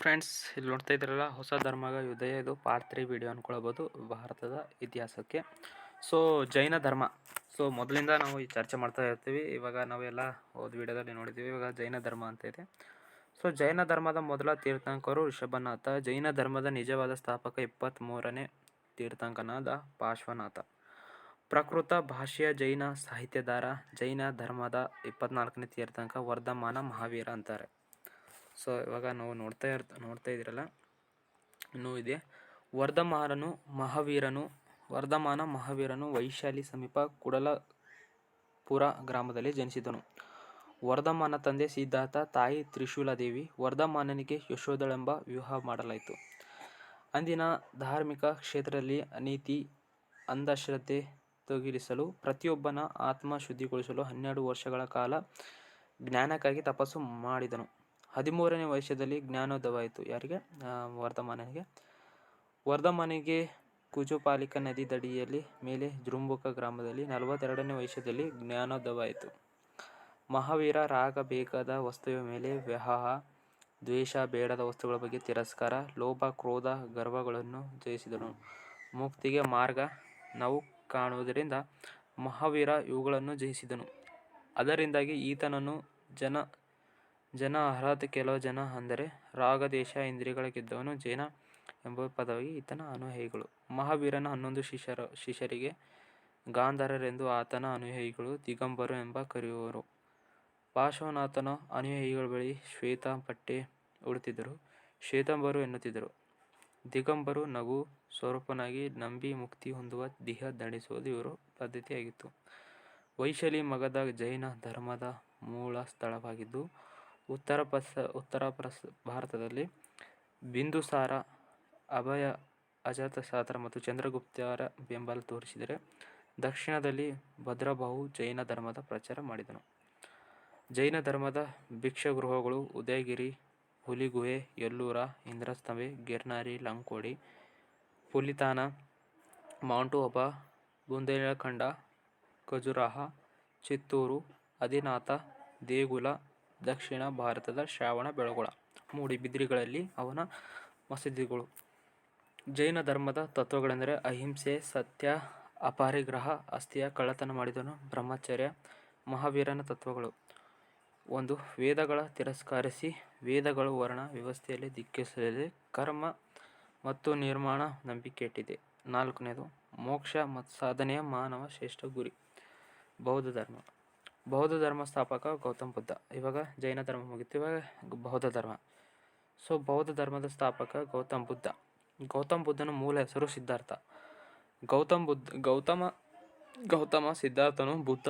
Friends, ಇಲ್ಲಿ ನೋಡ್ತಾ ಇದ್ರಲ್ಲ ಹೊಸ ಧರ್ಮಗ ಉದಯ ಇದು ಪಾರ್ಟ್ ತ್ರೀ ವಿಡಿಯೋ ಅನ್ಕೊಳ್ಬೋದು ಭಾರತದ ಇತಿಹಾಸಕ್ಕೆ. ಸೊ, ಜೈನ ಧರ್ಮ. ಸೊ, ಮೊದಲಿಂದ ನಾವು ಈ ಚರ್ಚೆ ಮಾಡ್ತಾ ಇರ್ತೀವಿ. ಇವಾಗ ನಾವೆಲ್ಲ ಹೋದ ವಿಡಿಯೋದಲ್ಲಿ ನೋಡಿದ್ದೀವಿ, ಇವಾಗ ಜೈನ ಧರ್ಮ ಅಂತ ಇದೆ. ಸೊ, ಜೈನ ಧರ್ಮದ ಮೊದಲ ತೀರ್ಥಂಕರು ಋಷಭನಾಥ ಜೈನ ಧರ್ಮದ ನಿಜವಾದ ಸ್ಥಾಪಕ ಇಪ್ಪತ್ತ್ಮೂರನೇ ತೀರ್ಥಂಕನಾದ ಪಾರ್ಶ್ವನಾಥ. ಪ್ರಕೃತ ಭಾಷೆಯ ಜೈನ ಸಾಹಿತ್ಯದಾರ ಜೈನ ಧರ್ಮದ ಇಪ್ಪತ್ನಾಲ್ಕನೇ ತೀರ್ಥಂಕ ವರ್ಧಮಾನ ಮಹಾವೀರ ಅಂತಾರೆ. ಸೊ ಇವಾಗ ನಾವು ನೋಡ್ತಾ ಇರ್ತ ನೋಡ್ತಾ ಇದ್ದೀರಲ್ಲ? ಇನ್ನೂ ಇದೆ. ವರ್ಧಮಾನನು ಮಹಾವೀರನು, ವರ್ಧಮಾನ ಮಹಾವೀರನು ವೈಶಾಲಿ ಸಮೀಪ ಕುಡಲಪುರ ಗ್ರಾಮದಲ್ಲಿ ಜನಿಸಿದನು. ವರ್ಧಮಾನ ತಂದೆ ಸಿದ್ಧಾರ್ಥ, ತಾಯಿ ತ್ರಿಶೂಲದೇವಿ, ವರ್ಧಮಾನನಿಗೆ ಯಶೋಧಳೆಂಬ ವಿವಾಹ ಮಾಡಲಾಯಿತು. ಅಂದಿನ ಧಾರ್ಮಿಕ ಕ್ಷೇತ್ರದಲ್ಲಿ ಅನೀತಿ, ಅಂಧಶ್ರದ್ಧೆ ತೊಗಿರಿಸಲು, ಪ್ರತಿಯೊಬ್ಬನ ಆತ್ಮ ಶುದ್ಧಿಗೊಳಿಸಲು ಹನ್ನೆರಡು ವರ್ಷಗಳ ಕಾಲ ಜ್ಞಾನಕ್ಕಾಗಿ ತಪಸ್ಸು ಮಾಡಿದನು. ಹದಿಮೂರನೇ ವಯಸ್ಸದಲ್ಲಿ ಜ್ಞಾನೋದಯವಾಯಿತು ಯಾರಿಗೆ? ವರ್ಧಮಾನನಿಗೆ. ವರ್ಧಮಾನಿಗೆ ಕುಜುಪಾಲಿಕ ನದಿ ದಡಿಯಲ್ಲಿ ಮೇಲೆ ಜೃಂಬುಕ ಗ್ರಾಮದಲ್ಲಿ ನಲವತ್ತೆರಡನೇ ವಯಸ್ಸದಲ್ಲಿ ಜ್ಞಾನೋದಯವಾಯಿತು ಮಹಾವೀರ ರಾಗ ಬೇಕಾದ ವಸ್ತುವಿನ ಮೇಲೆ ವ್ಯಾಹ ದ್ವೇಷ, ಬೇಡದ ವಸ್ತುಗಳ ಬಗ್ಗೆ ತಿರಸ್ಕಾರ, ಲೋಭ, ಕ್ರೋಧ, ಗರ್ವಗಳನ್ನು ಜಯಿಸಿದನು. ಮುಕ್ತಿಗೆ ಮಾರ್ಗ ನಾವು ಕಾಣುವುದರಿಂದ ಮಹಾವೀರ ಇವುಗಳನ್ನು ಜಯಿಸಿದನು. ಅದರಿಂದಾಗಿ ಈತನನ್ನು ಜನ ಜನ ಅರ್ಹತೆ ಕೆಲವು ಜನ ಅಂದರೆ ರಾಗ ದೇಶ ಇಂದ್ರಿಯಗಳ ಗೆದ್ದವನು ಜೈನ ಎಂಬ ಪದವಾಗಿ ಈತನ ಅನುಯಾಯಿಗಳು. ಮಹಾವೀರನ ಹನ್ನೊಂದು ಶಿಷ್ಯರ, ಶಿಷ್ಯರಿಗೆ ಗಾಂಧಾರರೆಂದು ಆತನ ಅನುಯಾಯಿಗಳು, ದಿಗಂಬರು ಎಂಬ ಕರೆಯುವರು. ಪಾರ್ಶ್ವನಾಥನ ಅನುಯಾಯಿಗಳ ಬಳಿ ಶ್ವೇತ ಪಟ್ಟೆ ಉಡುತ್ತಿದ್ದರು. ಶ್ವೇತಂಬರು ಎನ್ನುತ್ತಿದ್ದರು. ದಿಗಂಬರು ನಗು ಸ್ವರೂಪನಾಗಿ ನಂಬಿ ಮುಕ್ತಿ ಹೊಂದುವ ದೇಹ ದಂಡಿಸುವುದು ಇವರು ಪದ್ಧತಿಯಾಗಿತ್ತು. ವೈಶಾಲಿ ಮಗದ ಜೈನ ಧರ್ಮದ ಮೂಲ ಸ್ಥಳವಾಗಿದ್ದು ಉತ್ತರ ಪಸ, ಉತ್ತರ ಪ್ರಸ, ಭಾರತದಲ್ಲಿ ಬಿಂದುಸಾರ, ಅಭಯ, ಅಜಾತಶಾಸ್ತ್ರ ಮತ್ತು ಚಂದ್ರಗುಪ್ತರ ಬೆಂಬಲ ತೋರಿಸಿದರೆ ದಕ್ಷಿಣದಲ್ಲಿ ಭದ್ರಬಾಹು ಜೈನ ಧರ್ಮದ ಪ್ರಚಾರ ಮಾಡಿದನು. ಜೈನ ಧರ್ಮದ ಭಿಕ್ಷಗೃಹಗಳು ಉದಯಗಿರಿ, ಹುಲಿಗುಹೆ, ಯಲ್ಲೂರ, ಇಂದ್ರಸ್ತಂಭೆ, ಗಿರ್ನಾರಿ, ಲಂಕೋಡಿ, ಪುಲಿತಾನ ಮೌಂಟು ಅಬ ಬುಂದೇಲಖಂಡ, ಖಜುರಾಹ, ಚಿತ್ತೂರು ಅದಿನಾಥ ದೇಗುಲ ದಕ್ಷಿಣ ಭಾರತದ ಶ್ರಾವಣ ಬೆಳಗೊಳ ಮೂಡಿಬಿದ್ರಿಗಳಲ್ಲಿ ಅವನ ಮಸೀದಿಗಳು. ಜೈನ ಧರ್ಮದ ತತ್ವಗಳೆಂದರೆ ಅಹಿಂಸೆ, ಸತ್ಯ, ಅಪಾರಿಗ್ರಹ, ಅಸ್ಥಿಯ, ಕಳ್ಳತನ ಮಾಡಿದನು ಬ್ರಹ್ಮಚರ್ಯ, ಮಹಾವೀರನ ತತ್ವಗಳು. ಒಂದು, ವೇದಗಳ ತಿರಸ್ಕರಿಸಿ ವೇದಗಳು ವರ್ಣ ವ್ಯವಸ್ಥೆಯಲ್ಲಿ ದಿಕ್ಕಿಸಲಿದೆ ಕರ್ಮ ಮತ್ತು ನಿರ್ಮಾಣ ನಂಬಿಕೆ ಇಟ್ಟಿದೆ ನಾಲ್ಕನೇದು, ಮೋಕ್ಷ ಮತ್ತು ಸಾಧನೆಯ ಮಾನವ ಶ್ರೇಷ್ಠ ಗುರಿ. ಬೌದ್ಧ ಧರ್ಮ. ಬೌದ್ಧ ಧರ್ಮ ಸ್ಥಾಪಕ ಗೌತಮ್ ಬುದ್ಧ. ಇವಾಗ ಜೈನ ಧರ್ಮ ಮುಗಿತು, ಇವಾಗ ಬೌದ್ಧ ಧರ್ಮ. ಸೊ ಬೌದ್ಧ ಧರ್ಮದ ಸ್ಥಾಪಕ ಗೌತಮ್ ಬುದ್ಧ. ಗೌತಮ್ ಬುದ್ಧನ ಮೂಲ ಹೆಸರು ಸಿದ್ಧಾರ್ಥ. ಗೌತಮ್ ಬುದ್ಧ, ಗೌತಮ ಗೌತಮ ಸಿದ್ಧಾರ್ಥನು ಬುದ್ಧ.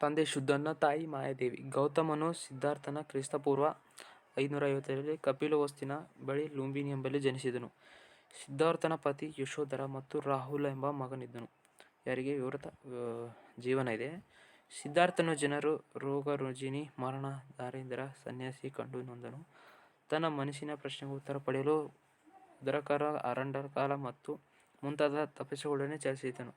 ತಂದೆ ಶುದ್ಧನ, ತಾಯಿ ಮಾಯಾದೇವಿ. ಗೌತಮನು ಸಿದ್ಧಾರ್ಥನ ಕ್ರಿಸ್ತಪೂರ್ವ ಐನೂರ ಐವತ್ತರಲ್ಲಿ ಕಪಿಲವಸ್ತಿನ ಬಳಿ ಲುಂಬಿನಿ ಎಂಬಲ್ಲಿ ಜನಿಸಿದನು. ಸಿದ್ಧಾರ್ಥನ ಪತಿ ಯಶೋಧರ ಮತ್ತು ರಾಹುಲ್ ಎಂಬ ಮಗನಿದ್ದನು. ಯಾರಿಗೆ ವಿವೃತ ಜೀವನ ಇದೆ. ಸಿದ್ಧಾರ್ಥನು ಜನರು ರೋಗ ರುಜಿನಿ ಮರಣ ದಾರಿದ್ರ ಸನ್ಯಾಸಿ ಕಂಡು ನೊಂದನು. ತನ್ನ ಮನಸ್ಸಿನ ಪ್ರಶ್ನೆಗೆ ಉತ್ತರ ಪಡೆಯಲು ಉದರಕರ ಅರಂಡಕಾಲ ಮತ್ತು ಮುಂತಾದ ತಪಸ್ಸುಗಳನ್ನೇ ಚಲಿಸಿದನು.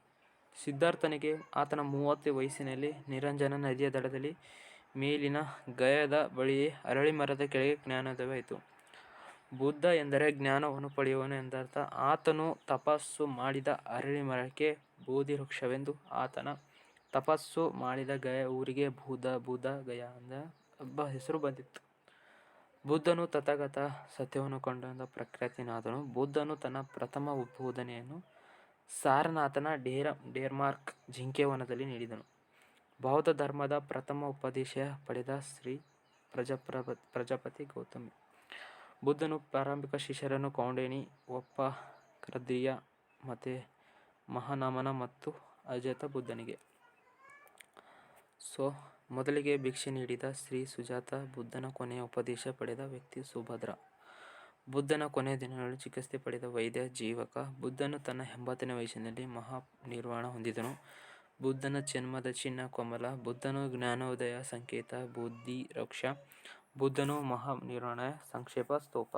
ಸಿದ್ಧಾರ್ಥನಿಗೆ ಆತನ ಮೂವತ್ತು ವಯಸ್ಸಿನಲ್ಲಿ ನಿರಂಜನ ನದಿಯ ದಡದಲ್ಲಿ ಮೇಲಿನ ಗಯದ ಬಳಿಯೇ ಅರಳಿ ಮರದ ಕೆಳಗೆ ಜ್ಞಾನೋದಯವಾಯಿತು. ಬುದ್ಧ ಎಂದರೆ ಜ್ಞಾನವನ್ನು ಪಡೆಯುವನು ಎಂದರ್ಥ, ಆತನು ತಪಸ್ಸು ಮಾಡಿದ ಅರಳಿ ಮರಕ್ಕೆ ಬೋಧಿ ವೃಕ್ಷವೆಂದು ಆತನ ತಪಸ್ಸು ಮಾಡಿದ ಗಯ ಊರಿಗೆ ಭೂದ ಬೂದ ಗಯ ಅಂದ ಒಬ್ಬ ಹೆಸರು ಬಂದಿತ್ತು. ಬುದ್ಧನು ತಥಾಗತ ಸತ್ಯವನ್ನು ಕಂಡಂತ ಪ್ರಖ್ಯಾತಿನಾದನು. ಬುದ್ಧನು ತನ್ನ ಪ್ರಥಮ ಉದ್ಬೋಧನೆಯನ್ನು ಸಾರನಾಥನ ಡೇರ, ಡೇರ್ಮಾರ್ಕ್ ಜಿಂಕೆವನದಲ್ಲಿ ನೀಡಿದನು. ಬೌದ್ಧ ಧರ್ಮದ ಪ್ರಥಮ ಉಪದೇಶ ಪಡೆದ ಶ್ರೀ ಪ್ರಜಪ್ರಭ, ಪ್ರಜಾಪತಿ ಗೌತಮಿ. ಬುದ್ಧನು ಪ್ರಾರಂಭಿಕ ಶಿಷ್ಯರನ್ನು ಕೌಂಡೇಣಿ ಒಪ್ಪ ಕ್ರದ್ರಿಯ ಮತ್ತು ಮಹಾನಮನ ಮತ್ತು ಅಜತ ಬುದ್ಧನಿಗೆ. ಸೊ, ಮೊದಲಿಗೆ ಭಿಕ್ಷೆ ನೀಡಿದ ಶ್ರೀ ಸುಜಾತ ಬುದ್ಧನ ಕೊನೆಯ ಉಪದೇಶ ಪಡೆದ ವ್ಯಕ್ತಿ ಸುಭದ್ರ. ಬುದ್ಧನ ಕೊನೆಯ ದಿನಗಳಲ್ಲಿ ಚಿಕಿತ್ಸೆ ಪಡೆದ ವೈದ್ಯ ಜೀವಕ, ಬುದ್ಧನು ತನ್ನ ಎಂಬತ್ತನೇ ವಯಸ್ಸಿನಲ್ಲಿ ಮಹಾ ನಿರ್ವಾಣ ಹೊಂದಿದನು. ಬುದ್ಧನ ಜನ್ಮದ ಚಿನ್ನ ಕೊಮಲ, ಬುದ್ಧನು ಜ್ಞಾನೋದಯ ಸಂಕೇತ, ಬುದ್ಧಿ ರಕ್ಷ, ಬುದ್ಧನು ಮಹಾ ನಿರ್ವಾಣ ಸಂಕ್ಷೇಪ ಸ್ತೂಪ.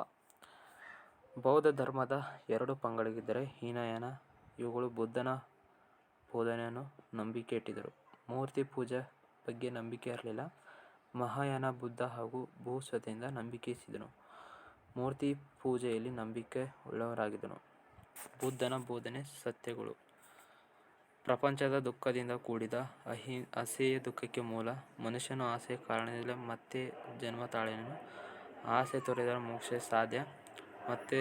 ಬೌದ್ಧ ಧರ್ಮದ ಎರಡು ಪಂಗಡಗಿದ್ದರೆ ಹೀನಯಾನ, ಇವುಗಳು ಬುದ್ಧನ ಬೋಧನೆಯನ್ನು ನಂಬಿಕೆ ಇಟ್ಟಿದ್ದರು ಮೂರ್ತಿ ಪೂಜೆ ಬಗ್ಗೆ ನಂಬಿಕೆ ಇರಲಿಲ್ಲ. ಮಹಾಯಾನ ಬುದ್ಧ ಹಾಗೂ ಭೂಸ್ವತೆಯಿಂದ ನಂಬಿಕೆ ಇಸಿದನು ಮೂರ್ತಿ ಪೂಜೆಯಲ್ಲಿ ನಂಬಿಕೆ ಉಳ್ಳವರಾಗಿದ್ದನು ಬುದ್ಧನ ಬೋಧನೆ ಸತ್ಯಗಳು. ಪ್ರಪಂಚದ ದುಃಖದಿಂದ ಕೂಡಿದ ಅಹಿ ಅಸೆಯ ದುಃಖಕ್ಕೆ ಮೂಲ. ಮನುಷ್ಯನು ಆಸೆಯ ಕಾರಣದಿಂದ ಮತ್ತೆ ಜನ್ಮ ತಾಳೆನು ಆಸೆ ತೊರೆದರೆ ಮೋಕ್ಷ ಸಾಧ್ಯ. ಮತ್ತೆ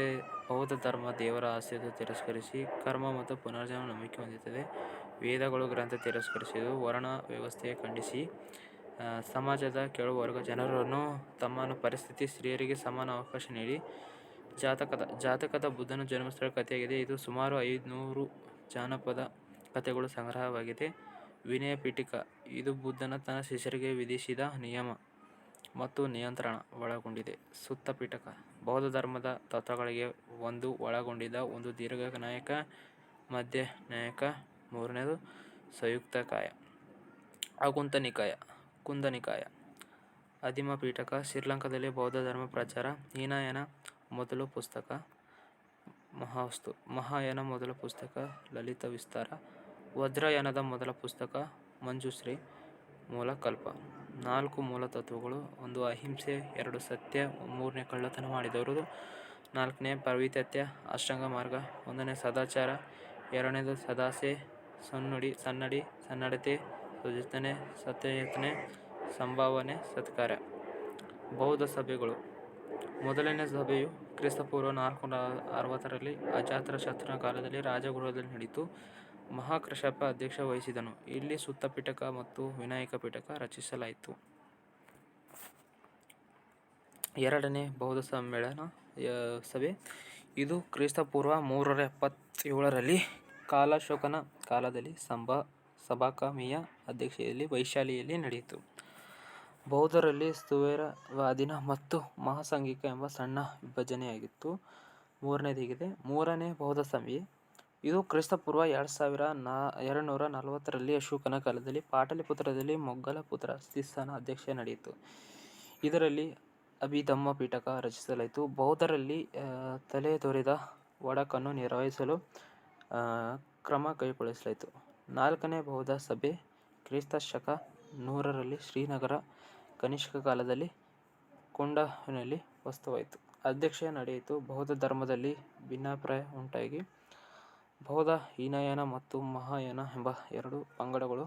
ಬೌದ್ಧ ಧರ್ಮ ದೇವರ ಆಸೆಯನ್ನು ತಿರಸ್ಕರಿಸಿ ಕರ್ಮ ಮತ್ತು ಪುನರ್ಜನ್ಮ ನಂಬಿಕೆ ಹೊಂದುತ್ತದೆ ವೇದಗಳು ಗ್ರಂಥ ತಿರಸ್ಕರಿಸಿದ್ದು, ವರ್ಣ ವ್ಯವಸ್ಥೆಯ ಖಂಡಿಸಿ. ಸಮಾಜದ ಕೆಳವರ್ಗ ಜನರನ್ನು ತಮ್ಮನ್ನು ಪರಿಸ್ಥಿತಿ ಸ್ತ್ರೀಯರಿಗೆ ಸಮಾನ ಅವಕಾಶ ನೀಡಿ. ಜಾತಕದ ಜಾತಕದ ಬುದ್ಧನ ಜನ್ಮಸ್ಥಳ ಕಥೆಯಾಗಿದೆ. ಇದು ಸುಮಾರು ಐದುನೂರು ಜಾನಪದ ಕಥೆಗಳು ಸಂಗ್ರಹವಾಗಿದೆ. ವಿನಯ ಪೀಠಿಕ, ಇದು ಬುದ್ಧನ ತನ್ನ ಶಿಷ್ಯರಿಗೆ ವಿಧಿಸಿದ ನಿಯಮ ಮತ್ತು ನಿಯಂತ್ರಣ ಒಳಗೊಂಡಿದೆ. ಸುತ್ತ ಪೀಠಕ, ಬೌದ್ಧ ಧರ್ಮದ ತತ್ವಗಳಿಗೆ ಒಂದು ಒಳಗೊಂಡಿದ್ದ ಒಂದು ದೀರ್ಘ ನಾಯಕ, ಮಧ್ಯ ನಾಯಕ ಮೂರನೇದು ಸಂಯುಕ್ತಕಾಯ ಆಗುಂತ ನಿಕಾಯ ಕುಂದನಿಕಾಯ. ಅದಿಮ ಪೀಠಕ, ಶ್ರೀಲಂಕಾದಲ್ಲಿ ಬೌದ್ಧ ಧರ್ಮ ಪ್ರಚಾರ, ಹೀನಾಯನ ಮೊದಲು ಪುಸ್ತಕ, ಮಹಾವಸ್ತು, ಮಹಾಯಾನ ಮೊದಲ ಪುಸ್ತಕ, ಲಲಿತ ವಿಸ್ತಾರ, ವಜ್ರಯಾನದ ಮೊದಲ ಪುಸ್ತಕ, ಮಂಜುಶ್ರೀ ಮೂಲಕಲ್ಪ ನಾಲ್ಕು ಮೂಲ ತತ್ವಗಳು, ಒಂದು ಅಹಿಂಸೆ, ಎರಡು ಸತ್ಯ, ಮೂರನೇ ಕಳ್ಳತನ ಮಾಡಿದವರು ನಾಲ್ಕನೇ ಪವಿತ್ರತ್ಯ ಅಷ್ಟಾಂಗ ಮಾರ್ಗ, ಒಂದನೇ ಸದಾಚಾರ, ಎರಡನೇದು ಸದಾಸೆ ಸನ್ನುಡಿ, ಸನ್ನಡಿ, ಸನ್ನಡತೆ, ಸುಜಿತನೆ, ಸತ್ಯಯತ್ನೆ, ಸಂಭಾವನೆ, ಸತ್ಕಾರ. ಬೌದ್ಧ ಸಭೆಗಳು. ಮೊದಲನೇ ಸಭೆಯು ಕ್ರಿಸ್ತಪೂರ್ವ ನಾಲ್ಕು ಅರವತ್ತರಲ್ಲಿ ಅಜಾತರ ಶತ್ರುನ ಕಾಲದಲ್ಲಿ ರಾಜಗೃಹದಲ್ಲಿ ನಡೆಯಿತು ಮಹಾಕೃಷಪ್ಪ ಅಧ್ಯಕ್ಷ ವಹಿಸಿದನು. ಇಲ್ಲಿ ಸುತ್ತ ಪಿಟಕ ಮತ್ತು ವಿನಾಯಕ ಪೀಠಕ ರಚಿಸಲಾಯಿತು. ಎರಡನೇ ಬೌದ್ಧ ಸಮ್ಮೇಳನ ಸಭೆ. ಇದು ಕ್ರಿಸ್ತಪೂರ್ವ ಮೂರರ ಎಪ್ಪತ್ತೇಳರಲ್ಲಿ ಕಾಲಾಶೋಕನ ಕಾಲದಲ್ಲಿ ಸಂಭಾ, ಸಭಾಕಾಮಿಯ ಅಧ್ಯಕ್ಷತೆಯಲ್ಲಿ ವೈಶಾಲಿಯಲ್ಲಿ ನಡೆಯಿತು. ಬೌದ್ಧರಲ್ಲಿ ಸ್ಥುವೇರವಾದಿನ ಮತ್ತು ಮಹಾಸಂಘಿಕ ಎಂಬ ಸಣ್ಣ ವಿಭಜನೆಯಾಗಿತ್ತು. ಮೂರನೇದಾಗಿದೆ, ಮೂರನೇ ಬೌದ್ಧ ಸಭೆ ಇದು ಕ್ರಿಸ್ತಪೂರ್ವ ಎರಡು ಸಾವಿರ ನಾ ಎರಡು ನೂರ ನಲವತ್ತರಲ್ಲಿ ಅಶೋಕನ ಕಾಲದಲ್ಲಿ ಪಾಟಲಿಪುತ್ರದಲ್ಲಿ ಮೊಗ್ಗಲ ಪುತ್ರ ಸಿಸ್ಸನ ಅಧ್ಯಕ್ಷ ನಡೆಯಿತು. ಇದರಲ್ಲಿ ಅಭಿಧಮ್ಮ ಪೀಠಕ ರಚಿಸಲಾಯಿತು. ಬೌದ್ಧರಲ್ಲಿ ತಲೆದೊರೆದ ಒಡಕನ್ನು ನಿರ್ವಹಿಸಲು ಕ್ರಮ ಕೈಗೊಳಿಸಲಾಯಿತು ನಾಲ್ಕನೇ ಬೌದ್ಧ ಸಭೆ ಕ್ರಿಸ್ತ ಶಕ ನೂರರಲ್ಲಿ ಶ್ರೀನಗರ ಕನಿಷ್ಕ ಕಾಲದಲ್ಲಿ ಕೊಂಡನಲ್ಲಿ ವಸ್ತುವಾಯಿತು. ಅಧ್ಯಕ್ಷ ನಡೆಯಿತು. ಬೌದ್ಧ ಧರ್ಮದಲ್ಲಿ ಭಿನ್ನಾಭಿಪ್ರಾಯ ಉಂಟಾಗಿ, ಬೌದ್ಧ ಹೀನಯಾನ ಮತ್ತು ಮಹಾಯಾನ ಎಂಬ ಎರಡು ಪಂಗಡಗಳು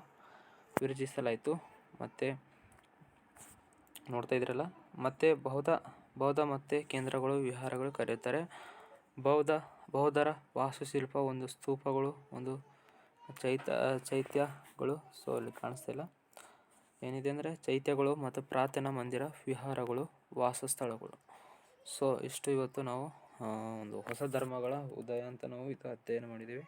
ವಿರಚಿಸಲಾಯಿತು ಮತ್ತು ನೋಡ್ತಾ ಇದ್ರಲ್ಲ ಮತ್ತೆ ಬೌದ್ಧ ಬೌದ್ಧ ಮತ್ತೆ ಕೇಂದ್ರಗಳು, ವಿಹಾರಗಳು ಕರೆಯುತ್ತಾರೆ. ಬೌದ್ಧ ಬೌದ್ಧರ ವಾಸ್ತುಶಿಲ್ಪ ಒಂದು ಸ್ತೂಪಗಳು, ಒಂದು ಚೈತ, ಚೈತ್ಯಗಳು. ಸೊ ಅಲ್ಲಿ ಕಾಣಿಸ್ತಿಲ್ಲ ಏನಿದೆ ಅಂದರೆ ಚೈತ್ಯಗಳು ಮತ್ತು ಪ್ರಾರ್ಥನಾ ಮಂದಿರ, ವಿಹಾರಗಳು, ವಾಸಸ್ಥಳಗಳು. ಸೊ ಇಷ್ಟು ಇವತ್ತು ನಾವು ಒಂದು ಹೊಸ ಧರ್ಮಗಳ ಉದಯ ಅಂತ ನಾವು ಇದು ಅಧ್ಯಯನ ಮಾಡಿದ್ದೀವಿ.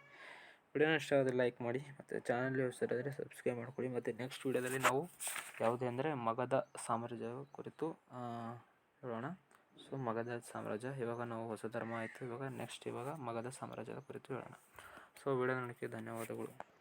ವಿಡಿಯೋನ ಇಷ್ಟ ಆದರೆ ಲೈಕ್ ಮಾಡಿ ಮತ್ತು ಚಾನಲ್ ಇಷ್ಟಾದರೆ ಸಬ್ಸ್ಕ್ರೈಬ್ ಮಾಡ್ಕೊಳ್ಳಿ. ಮತ್ತು ನೆಕ್ಸ್ಟ್ ವಿಡಿಯೋದಲ್ಲಿ ನಾವು ಯಾವುದೇ ಅಂದರೆ ಮಗಧ ಸಾಮ್ರಾಜ್ಯ ಕುರಿತು ನೋಡೋಣ ಸೊ ಮಗಧ ಸಾಮ್ರಾಜ್ಯ ಇವಾಗ ನಾವು ಹೊಸ ಧರ್ಮ ಆಯಿತು. ಇವಾಗ ನೆಕ್ಸ್ಟ್ ಇವಾಗ ಮಗಧ ಸಾಮ್ರಾಜ್ಯದ ಕುರಿತು ಹೇಳೋಣ. ಸೊ ವಿಡಿಯೋ ನೋಡೋಕ್ಕೆ ಧನ್ಯವಾದಗಳು.